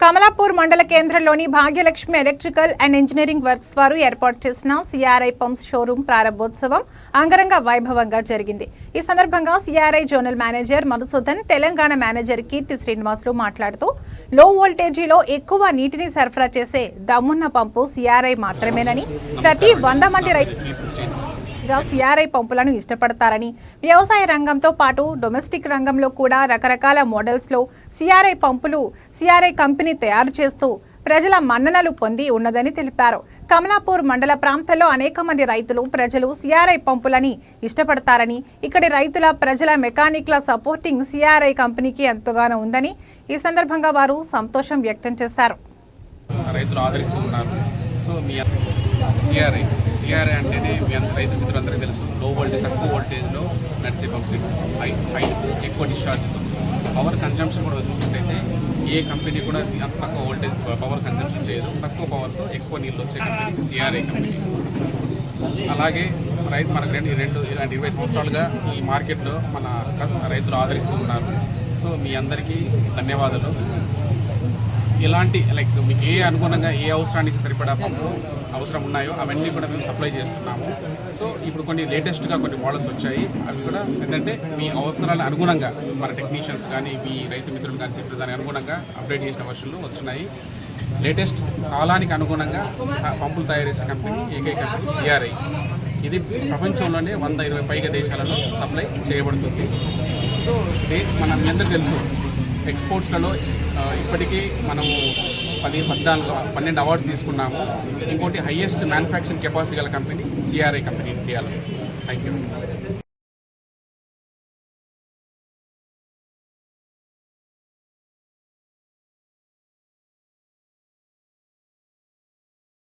కమలాపూర్ మండల కేంద్రంలోని Bhagyalakshmi electrical and engineering works వారు ఏర్పాటు చేసిన సిఆర్ఐ పంప్స్ షోరూం ప్రారంభోత్సవం అంగరంగ వైభవంగా జరిగింది. ఈ సందర్భంగా CRI zonal manager Madhusudan Telangana manager Keerthi Srinivasulu మాట్లాడుతూ లో వోల్టేజీలో ఎక్కువ నీటిని సరఫరా చేసే దమ్మున్న పంపు సిఆర్ఐ మాత్రమేనని ప్రతి వంద మంది రైతు గా సిఆర్ఐ పంపులను ఇష్టపడతారని వ్యవసాయ రంగంతో పాటు డొమెస్టిక్ రంగంలో కూడా రకరకాల మోడల్స్లో సిఆర్ఐ పంపులు సిఆర్ఐ కంపెనీ తయారు చేస్తూ ప్రజల మన్ననలు పొంది ఉన్నదని తెలిపారు. కమలాపూర్ మండల ప్రాంతంలో అనేక మంది రైతులు ప్రజలు సిఆర్ఐ పంపులని ఇష్టపడతారని ఇక్కడి రైతుల ప్రజల మెకానిక్ల సపోర్టింగ్ సిఆర్ఐ కంపెనీకి ఎంతగానో ఉందని ఈ సందర్భంగా వారు సంతోషం వ్యక్తం చేశారు. రైతులు ఆదరిస్తున్నారు సో మీ సిఆర్ఐ సిఆర్ఐ అంటేనే మీ అంత రైతు మిత్రులందరికీ తెలుసు. లో వోల్టేజ్ తక్కువ వోల్టేజ్లో నడిచే పంప్ సెట్స్ హై హై ఎక్కువ డిశ్చార్జ్ పవర్ కన్జంప్షన్ కూడా చూసినట్టయితే ఏ కంపెనీ కూడా అంత తక్కువ వోల్టేజ్ పవర్ కన్జంప్షన్ చేయదు. తక్కువ పవర్తో ఎక్కువ నీళ్ళు వచ్చే కంపెనీ సిఆర్ఐ కంపెనీ అలాగే రైతు మనకు రెండు రెండు ఇలాంటి ఇరవై సంవత్సరాలుగా ఈ మార్కెట్లో మన రైతులు ఆదరిస్తూ ఉన్నారు. సో మీ అందరికీ ధన్యవాదాలు. ఎలాంటి లైక్ మీకు ఏ అనుగుణంగా ఏ అవసరానికి సరిపడా పంపులు అవసరం ఉన్నాయో అవన్నీ కూడా మేము సప్లై చేస్తున్నాము. సో ఇప్పుడు కొన్ని లేటెస్ట్గా కొన్ని మోడల్స్ వచ్చాయి. అవి కూడా ఏంటంటే మీ అవసరాల అనుగుణంగా మన టెక్నీషియన్స్ కానీ మీ రైతు మిత్రులు కానీ చెప్పిన దానికి అనుగుణంగా అప్డేట్ చేసిన వర్షన్లు వచ్చినాయి. లేటెస్ట్ కాలానికి అనుగుణంగా పంపులు తయారు చేసే కంపెనీ ఏకైక కంపెనీ సిఆర్ఐ ఇది ప్రపంచంలోనే వంద ఇరవై పైగా దేశాలలో సప్లై చేయబడుతుంది. సో దే మన మీ అందరికీ తెలుసు ఎక్స్పోర్ట్స్లలో ఇప్పటికీ మనము పది పద్నాలుగు పన్నెండు అవార్డ్స్ తీసుకున్నాము. ఇంకోటి హైయెస్ట్ మ్యానుఫ్యాక్చరింగ్ కెపాసిటీ గల కంపెనీ సిఆర్ఐ కంపెనీ ఇండియాలో. Thank you